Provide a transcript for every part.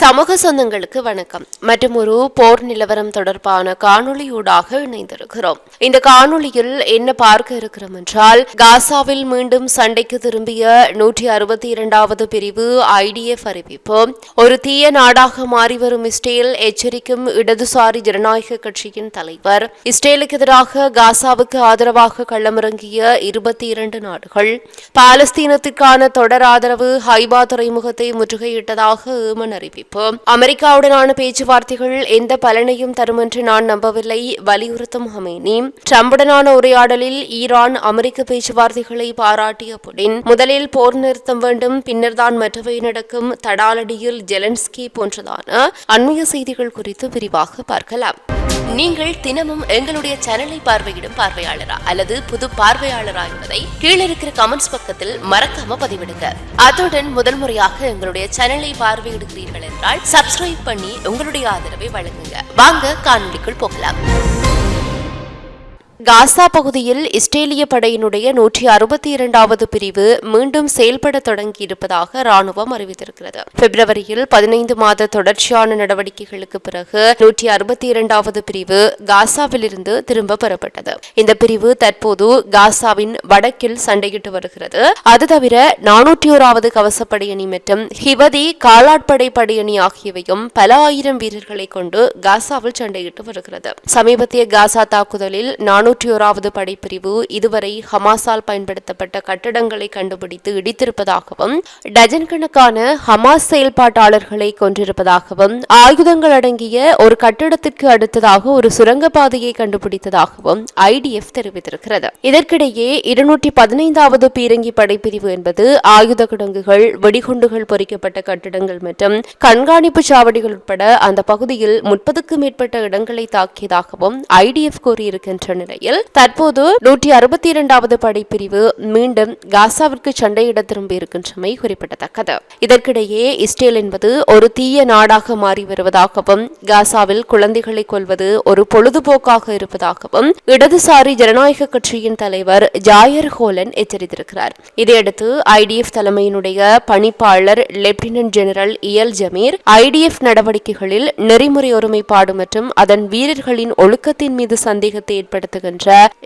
சமூக சொந்தங்களுக்கு வணக்கம். மற்றும் ஒரு போர் நிலவரம் தொடர்பான காணொளியூடாக இணைந்திருக்கிறோம். இந்த காணொளியில் என்ன பார்க்க இருக்கிறோம் என்றால் காசாவில் மீண்டும் சண்டைக்கு திரும்பிய நூற்றி அறுபத்தி இரண்டாவது பிரிவு ஐடிஎஃப் அறிவிப்பு. ஒரு தீய நாடாக மாறி வரும் இஸ்ரேல் எச்சரிக்கும் இடதுசாரி ஜனநாயக கட்சியின் தலைவர். இஸ்ரேலுக்கு எதிராக காசாவுக்கு ஆதரவாக களமிறங்கிய இருபத்தி இரண்டு நாடுகள். பாலஸ்தீனத்திற்கான தொடர் ஆதரவு ஹைபா துறைமுகத்தை முற்றுகையிட்டதாக ஏமன் அறிவிப்பு. அமெரிக்காவுடனான பேச்சுவார்த்தைகள் எந்த பலனையும் தரும் என்று நான் நம்பவில்லை. வலியுறுத்தும் ஹமேனி. ட்ரம்புடனான உரையாடலில் ஈரான் அமெரிக்க பேச்சுவார்த்தைகளை பாராட்டிய புடின் முதலில் போர் நிறுத்தம் வேண்டும் பின்னர்தான் மற்றவை நடக்கும். தடாலடியில் ஜெலன்ஸ்கி போன்றதான அண்மைய செய்திகள் குறித்து விரிவாக பார்க்கலாம். நீங்கள் தினமும் எங்களுடைய சேனலை பார்வையிடும் பார்வையாளரா அல்லது புது பார்வையாளரா என்பதை கீழே இருக்கிற கமெண்ட்ஸ் பக்கத்தில் மறக்காம பதிவிடுங்க. அத்துடன் முதல் முறையாக எங்களுடைய சேனலை பார்வையிடுகிறீர்கள் என்றால் சப்ஸ்கிரைப் பண்ணி உங்களுடைய ஆதரவை வழங்குங்க. வாங்க காணொலிக்குள் போகலாம். காசா பகுதியில் இஸ்ரேலிய படையினுடைய நூற்றி அறுபத்தி இரண்டாவது பிரிவு மீண்டும் செயல்பட தொடங்கியிருப்பதாக ராணுவம் அறிவித்திருக்கிறது. பிப்ரவரியில் பதினைந்து மாத தொடர்ச்சியான நடவடிக்கைகளுக்கு பிறகு நூற்றி அறுபத்தி இரண்டாவது பிரிவு காசாவிலிருந்து திரும்ப பெறப்பட்டது. இந்த பிரிவு தற்போது காசாவின் வடக்கில் சண்டையிட்டு வருகிறது. அது தவிர நானூற்றி ஓராவது கவசப்படையணி மற்றும் ஹிவதி காலாட்படை படையணி ஆகியவையும் பல ஆயிரம் வீரர்களை கொண்டு காசாவில் சண்டையிட்டு வருகிறது. சமீபத்திய காசா தாக்குதலில் நானூறு ஓராவது படைப்பிரிவு இதுவரை ஹமாஸால் பயன்படுத்தப்பட்ட கட்டடங்களை கண்டுபிடித்து இடித்திருப்பதாகவும் டஜன் கணக்கான ஹமாஸ் செயல்பாட்டாளர்களை கொன்றிருப்பதாகவும் ஆயுதங்கள் அடங்கிய ஒரு கட்டிடத்திற்கு அடுத்ததாக ஒரு சுரங்கப்பாதையை கண்டுபிடித்ததாகவும் ஐடிஎஃப் தெரிவித்திருக்கிறது. இதற்கிடையே இருநூற்றி பதினைந்தாவது பீரங்கி படைப்பிரிவு என்பது ஆயுத கிடங்குகள் வெடிகுண்டுகள் பொறிக்கப்பட்ட கட்டிடங்கள் மற்றும் கண்காணிப்பு சாவடிகள் உட்பட அந்த பகுதியில் முப்பதுக்கும் மேற்பட்ட இடங்களை தாக்கியதாகவும் ஐடிஎஃப் கூறியிருக்கின்ற நிலையில் தற்போது நூற்றி அறுபத்தி இரண்டாவது படைப்பிரிவு மீண்டும் காசாவிற்கு சண்டையிட திரும்பி இருக்கின்றமை குறிப்பிடத்தக்கது. இதற்கிடையே இஸ்ரேல் என்பது ஒரு தீய நாடாக மாறி வருவதாகவும் காசாவில் குழந்தைகளை கொல்வது ஒரு பொழுதுபோக்காக இருப்பதாகவும் இடதுசாரி ஜனநாயக கட்சியின் தலைவர் ஜாயர் ஹோலன் எச்சரித்திருக்கிறார். இதையடுத்து ஐடிஎஃப் தலைமையினுடைய பணிப்பாளர் லெப்டினன்ட் ஜெனரல் இயல் ஜமீர் ஐடிஎஃப் நடவடிக்கைகளில் நெறிமுறை ஒருமைப்பாடு மற்றும் அதன் வீரர்களின் ஒழுக்கத்தின் மீது சந்தேகத்தை ஏற்படுத்துகின்ற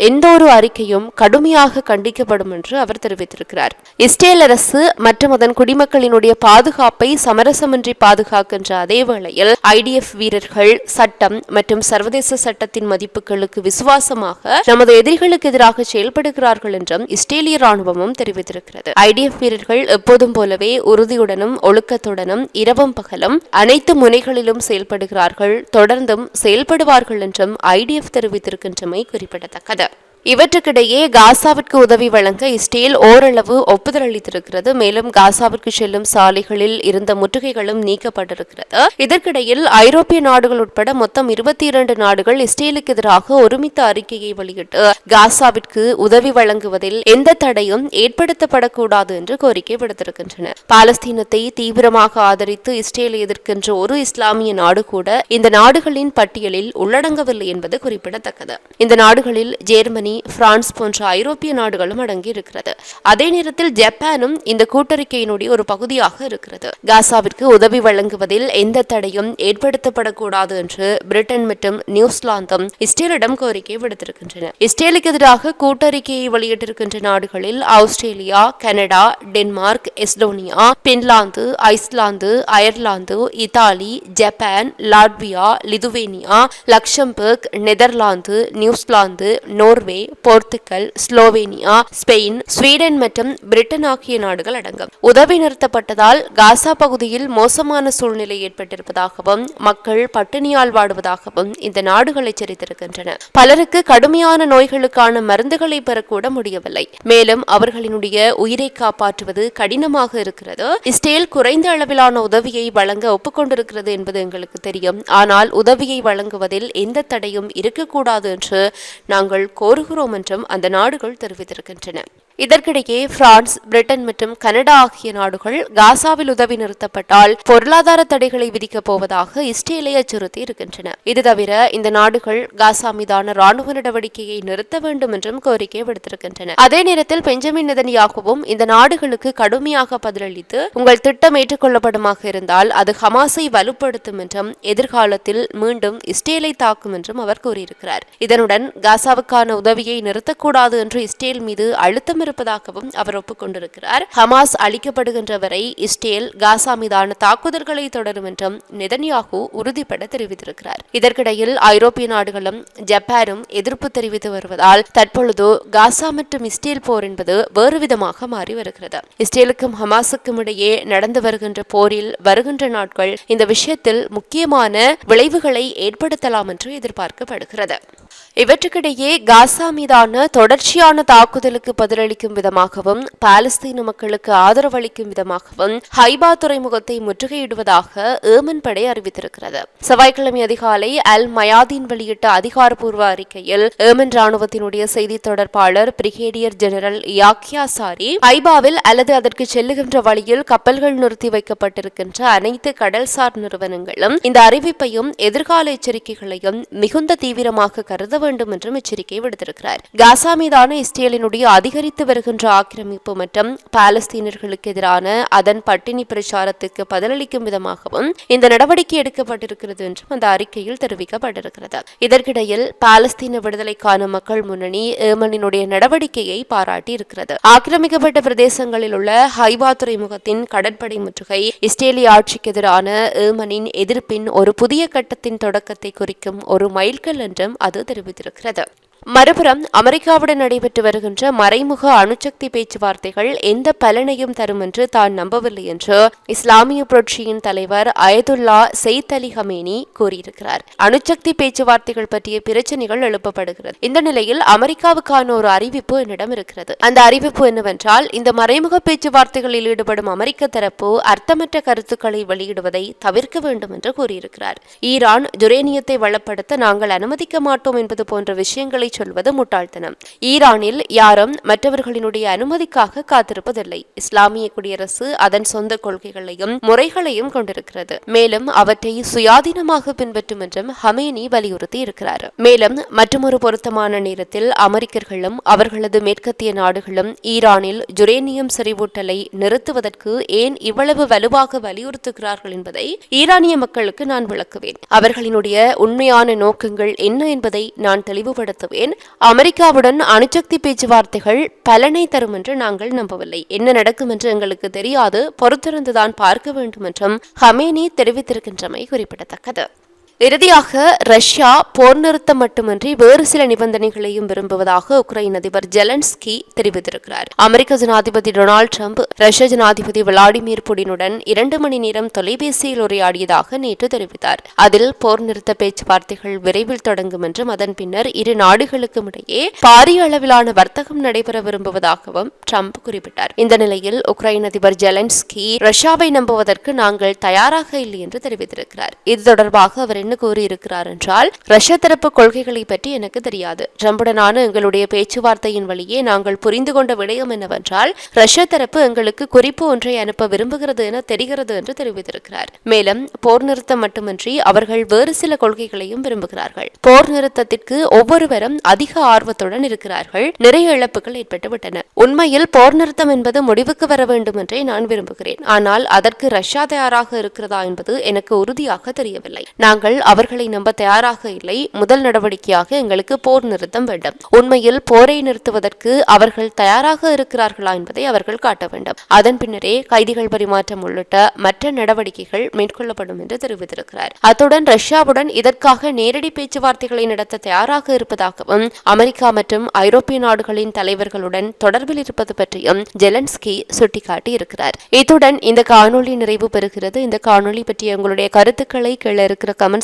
எந்த ஒரு அறிக்கையும் கடுமையாக கண்டிக்கப்படும் என்று அவர் தெரிவித்திருக்கிறார். இஸ்ரேல் அரசு மற்றும் அதன் குடிமக்களினுடைய பாதுகாப்பை சமரசமின்றி பாதுகாக்கின்ற அதே வேளையில் ஐடிஎஃப் வீரர்கள் சட்டம் மற்றும் சர்வதேச சட்டத்தின் மதிப்புகளுக்கு விசுவாசமாக நமது எதிரிகளுக்கு எதிராக செயல்படுகிறார்கள் என்றும் இஸ்ரேலிய ராணுவமும் தெரிவித்திருக்கிறது. ஐடிஎஃப் வீரர்கள் எப்போதும் போலவே உறுதியுடனும் ஒழுக்கத்துடனும் இரவும் பகலும் அனைத்து முனைகளிலும் செயல்படுகிறார்கள் தொடர்ந்தும் செயல்படுவார்கள் என்றும் ஐடிஎஃப் தெரிவித்திருக்கின்றமை குறிப்பிடத்தக்கது. இவற்றுக்கிடையே காசாவிற்கு உதவி வழங்க இஸ்ரேல் ஓரளவு ஒப்புதல் அளித்திருக்கிறது. மேலும் காசாவிற்கு செல்லும் சாலைகளில் இருந்த முற்றுகைகளும் நீக்கப்பட்டிருக்கிறது. இதற்கிடையில் ஐரோப்பிய நாடுகள் உட்பட மொத்தம் இருபத்தி இரண்டு நாடுகள் இஸ்ரேலுக்கு எதிராக ஒருமித்த அறிக்கையை வெளியிட்டு காசாவிற்கு உதவி வழங்குவதில் எந்த தடையும் ஏற்படுத்தப்படக்கூடாது என்று கோரிக்கை விடுத்திருக்கின்றன. பாலஸ்தீனத்தை தீவிரமாக ஆதரித்து இஸ்ரேலை எதிர்க்கின்ற ஒரு இஸ்லாமிய நாடு கூட இந்த நாடுகளின் பட்டியலில் உள்ளடங்கவில்லை என்பது குறிப்பிடத்தக்கது. இந்த நாடுகளில் ஜெர்மனி பிரான்ஸ் போன்ற ஐரோப்பிய நாடுகளும் அடங்கி இருக்கிறது அதே நேரத்தில் ஜப்பானும் இந்த கூட்டறிக்கையினுடைய ஒரு பகுதியாக இருக்கிறது. காசாவிற்கு உதவி வழங்குவதில் எந்த தடையும் ஏற்படுத்தப்படக்கூடாது என்று பிரிட்டன் மற்றும் நியூசிலாந்தும் இஸ்ரேலிடம் கோரிக்கை விடுத்திருக்கின்றன. இஸ்ரேலுக்கு எதிராக கூட்டறிக்கையை வெளியிட்டிருக்கின்ற நாடுகளில் Australia Canada Denmark Estonia Finland Iceland Ireland Italy Japan Latvia Lithuania Luxembourg Netherlands New Zealand Norway Portugal Slovenia Spain Sweden மற்றும் பிரிட்டன் ஆகிய நாடுகள் அடங்கும். உதவி நிறுத்தப்பட்டதால் காசா பகுதியில் மோசமான சூழ்நிலை ஏற்பட்டிருப்பதாகவும் மக்கள் பட்டினியால் வாடுவதாகவும் இந்த நாடுகள் எச்சரித்திருக்கின்றன. பலருக்கு கடுமையான நோய்களுக்கான மருந்துகளை பெறக்கூட முடியவில்லை. மேலும் அவர்களினுடைய உயிரை காப்பாற்றுவது கடினமாக இருக்கிறது. இஸ்ரேல் குறைந்த அளவிலான உதவியை வழங்க ஒப்புக்கொண்டிருக்கிறது என்பது எங்களுக்கு தெரியும். ஆனால் உதவியை வழங்குவதில் எந்த தடையும் இருக்கக்கூடாது என்று நாங்கள் கோருகிறோம். என்றும் அந்த நாடுகள் தெரிவித்திருக்கின்றன. இதற்கிடையே பிரான்ஸ் பிரிட்டன் மற்றும் கனடா ஆகிய நாடுகள் காசாவில் உதவி நிறுத்தப்பட்டால் பொருளாதார தடைகளை விதிக்கப் போவதாக இஸ்ரேலை அச்சுறுத்தி இருக்கின்றன. இது தவிர இந்த நாடுகள் காசா மீதான ராணுவ நடவடிக்கையை நிறுத்த வேண்டும் என்றும் கோரிக்கை விடுத்திருக்கின்றன. அதே நேரத்தில் பெஞ்சமின் நிதனியாகவும் இந்த நாடுகளுக்கு கடுமையாக பதிலளித்து உங்கள் திட்டம் ஏற்றுக்கொள்ளப்படுமாக இருந்தால் அது ஹமாஸை வலுப்படுத்தும் என்றும் எதிர்காலத்தில் மீண்டும் இஸ்ரேலை தாக்கும் என்றும் அவர் கூறியிருக்கிறார். இதனுடன் காசாவுக்கான உதவியை நிறுத்தக்கூடாது என்று இஸ்ரேல் மீது அழுத்தம் இருப்பதாகவும் அவர் ஒப்புக்கொண்டிருக்கிறார். ஹமாஸ் அளிக்கப்படுகின்ற வரை இஸ்ரேல் காசா மீதான தாக்குதல்களை தொடரும் என்றும் நெதன்யாகு உறுதிபட தெரிவித்திருக்கிறார். இதற்கிடையில் ஐரோப்பிய நாடுகளும் ஜப்பானும் எதிர்ப்பு தெரிவித்து வருவதால் தற்பொழுது காசா மற்றும் இஸ்ரேல் போர் என்பது வேறு விதமாக மாறி வருகிறது. இஸ்ரேலுக்கும் ஹமாஸுக்கும் இடையே நடந்து வருகின்ற போரில் வருகின்ற நாட்கள் இந்த விஷயத்தில் முக்கியமான விளைவுகளை ஏற்படுத்தலாம் என்று எதிர்பார்க்கப்படுகிறது. இவற்றுக்கிடையே காசா மீதான தொடர்ச்சியான தாக்குதலுக்கு பதிலளிக்கும் விதமாகவும் பாலஸ்தீன மக்களுக்கு ஆதரவளிக்கும் விதமாகவும் ஹைபா துறைமுகத்தை முற்றுகையிடுவதாக ஏமன் படை அறிவித்திருக்கிறது. செவ்வாய்க்கிழமை அதிகாலை அல் மயாதீன் வெளியிட்ட அதிகாரப்பூர்வ அறிக்கையில் ஏமன் ராணுவத்தினுடைய செய்தி தொடர்பாளர் பிரிகேடியர் ஜெனரல் யாக்கியா சாரி ஹைபாவில் அல்லது அதற்கு செல்லுகின்ற வழியில் கப்பல்கள் நிறுத்தி வைக்கப்பட்டிருக்கின்ற அனைத்து கடல்சார் நிறுவனங்களும் இந்த அறிவிப்பையும் எதிர்கால எச்சரிக்கைகளையும் மிகுந்த தீவிரமாக கருத வேண்டும் என்றும் எச்சரிக்கை விடுத்திருக்கிறார். காசா மீதான இஸ்ரேலினுடைய அதிகரித்து வருகின்ற ஆக்கிரமிப்பு மற்றும் பாலஸ்தீனர்களுக்கு எதிரான அதன் பட்டினி பிரச்சாரத்துக்கு பதிலளிக்கும் விதமாகவும் இந்த நடவடிக்கை எடுக்கப்பட்டிருக்கிறது என்றும் அந்த அறிக்கையில் தெரிவிக்கப்பட்டிருக்கிறது. இதற்கிடையில் பாலஸ்தீன விடுதலைக்கான மக்கள் முன்னணி ஏமனினுடைய நடவடிக்கையை பாராட்டி இருக்கிறது ஆக்கிரமிக்கப்பட்ட பிரதேசங்களில் உள்ள ஹைபா துறைமுகத்தின் கடற்படை முற்றுகை இஸ்ரேலிய ஆட்சிக்கு எதிரான ஏமனின் எதிர்ப்பின் ஒரு புதிய கட்டத்தின் தொடக்கத்தை குறிக்கும் ஒரு மைல்கல் என்றும் அது தெரிவித்திருக்கிறது. மறுபுறம் அமெரிக்காவுடன் நடைபெற்று வருகின்ற மறைமுக அணுசக்தி பேச்சுவார்த்தைகள் எந்த பலனையும் தரும் என்று தான் நம்பவில்லை என்று இஸ்லாமிய புரட்சியின் தலைவர் அயதுல்லா செயித் அலி ஹமேனி கூறியிருக்கிறார். அணுசக்தி பேச்சுவார்த்தைகள் பற்றிய பிரச்சனைகள் எழுப்பப்படுகிறது. இந்த நிலையில் அமெரிக்காவுக்கான ஒரு அறிவிப்பு என்னிடம் இருக்கிறது. அந்த அறிவிப்பு என்னவென்றால் இந்த மறைமுக பேச்சுவார்த்தைகளில் ஈடுபடும் அமெரிக்க தரப்பு அர்த்தமற்ற கருத்துக்களை வெளியிடுவதை தவிர்க்க வேண்டும் என்று கூறியிருக்கிறார். ஈரான் ஜுரேனியத்தை வளப்படுத்த நாங்கள் அனுமதிக்க மாட்டோம் என்பது போன்ற விஷயங்களை சொல்வது முட்டாள்தனம். ஈரானில் யாரும் மற்றவர்களினுடைய அனுமதிக்காக காத்திருப்பதில்லை. இஸ்லாமிய குடியரசு அதன் சொந்த கொள்கைகளையும் முறைகளையும் கொண்டிருக்கிறது. மேலும் அவற்றை சுயாதீனமாக பின்பற்றும் என்றும் ஹமேனி வலியுறுத்தி இருக்கிறார். மேலும் மற்றொரு பொருத்தமான நேரத்தில் அமெரிக்கர்களும் அவர்களது மேற்கத்திய நாடுகளும் ஈரானில் ஜுரேனியம் செறிவூட்டலை நிறுத்துவதற்கு ஏன் இவ்வளவு வலுவாக வலியுறுத்துகிறார்கள் என்பதை ஈரானிய மக்களுக்கு நான் விளக்குவேன். அவர்களினுடைய உண்மையான நோக்கங்கள் என்ன என்பதை நான் தெளிவுபடுத்துவேன். அமெரிக்காவுடன் அணுசக்தி பேச்சுவார்த்தைகள் பலனை தரும் என்று நாங்கள் நம்பவில்லை. என்ன நடக்கும் என்று எங்களுக்கு தெரியாது. பொறுத்திருந்துதான் பார்க்க வேண்டும் என்றும் ஹமேனி தெரிவித்திருக்கின்றமை குறிப்பிடத்தக்கது. இறுதியாக ரஷ்யா போர் நிறுத்தம் மட்டுமின்றி வேறு சில நிபந்தனைகளையும் விரும்புவதாக உக்ரைன் அதிபர் ஜெலன்ஸ்கி தெரிவித்திருக்கிறார். அமெரிக்க ஜனாதிபதி டொனால்டு ட்ரம்ப் ரஷ்ய ஜனாதிபதி விளாடிமிர் புடினுடன் இரண்டு மணி நேரம் தொலைபேசியில் உரையாடியதாக நேற்று தெரிவித்தார். அதில் போர் நிறுத்த பேச்சுவார்த்தைகள் விரைவில் தொடங்கும் என்றும் அதன் பின்னர் இரு நாடுகளுக்கும் இடையே பாரிய அளவிலான வர்த்தகம் நடைபெற விரும்புவதாகவும் ட்ரம்ப் குறிப்பிட்டார். இந்த நிலையில் உக்ரைன் அதிபர் ஜெலன்ஸ்கி ரஷ்யாவை நம்புவதற்கு நாங்கள் தயாராக இல்லை என்று தெரிவித்திருக்கிறார். இது தொடர்பாக அவரின் என்ன கூறியிருக்கிறார் என்றால் ரஷ்ய தரப்பு கொள்கைகளை பற்றி எனக்கு தெரியாது. ட்ரம்புடனான எங்களுடைய பேச்சுவார்த்தையின் வழியே நாங்கள் புரிந்து கொண்ட விடயம் என்னவென்றால் ரஷ்ய தரப்பு எங்களுக்கு குறிப்பு ஒன்றை அனுப்ப விரும்புகிறது என தெரிகிறது என்று தெரிவித்திருக்கிறார். மேலும் போர் நிறுத்தம் மட்டுமின்றி அவர்கள் வேறு சில கொள்கைகளையும் விரும்புகிறார்கள். போர் நிறுத்தத்திற்கு ஒவ்வொருவரும் அதிக ஆர்வத்துடன் இருக்கிறார்கள். நிறைய இழப்புகள் ஏற்பட்டுவிட்டன. உண்மையில் போர் நிறுத்தம் என்பது முடிவுக்கு வர வேண்டும் என்றே நான் விரும்புகிறேன். ஆனால் அதற்கு ரஷ்யா தயாராக இருக்கிறதா என்பது எனக்கு உறுதியாக தெரியவில்லை. நாங்கள் நாங்கள் அவர்களை நம்ப தயாராக இல்லை. முதல் நடவடிக்கையாக எங்களுக்கு போர் நிறுத்தம் வேண்டும். உண்மையில் போரை நிறுத்துவதற்கு அவர்கள் தயாராக இருக்கிறார்களா என்பதை அவர்கள் காட்ட வேண்டும். அதன் பின்னரே கைதிகள் பரிமாற்றம் உள்ளிட்ட மற்ற நடவடிக்கைகள் மேற்கொள்ளப்படும் என்று தெரிவித்திருக்கிறார். அத்துடன் ரஷ்யாவுடன் இதற்காக நேரடி பேச்சுவார்த்தைகளை நடத்த தயாராக இருப்பதாகவும் அமெரிக்கா மற்றும் ஐரோப்பிய நாடுகளின் தலைவர்களுடன் தொடர்பில் இருப்பது பற்றியும் ஜெலன்ஸ்கி சுட்டிக்காட்டி இருக்கிறார் இத்துடன் இந்த காணொலி நிறைவு பெறுகிறது. இந்த காணொலி பற்றிய உங்களுடைய கருத்துக்களை கீழே இருக்கிற கமெண்ட்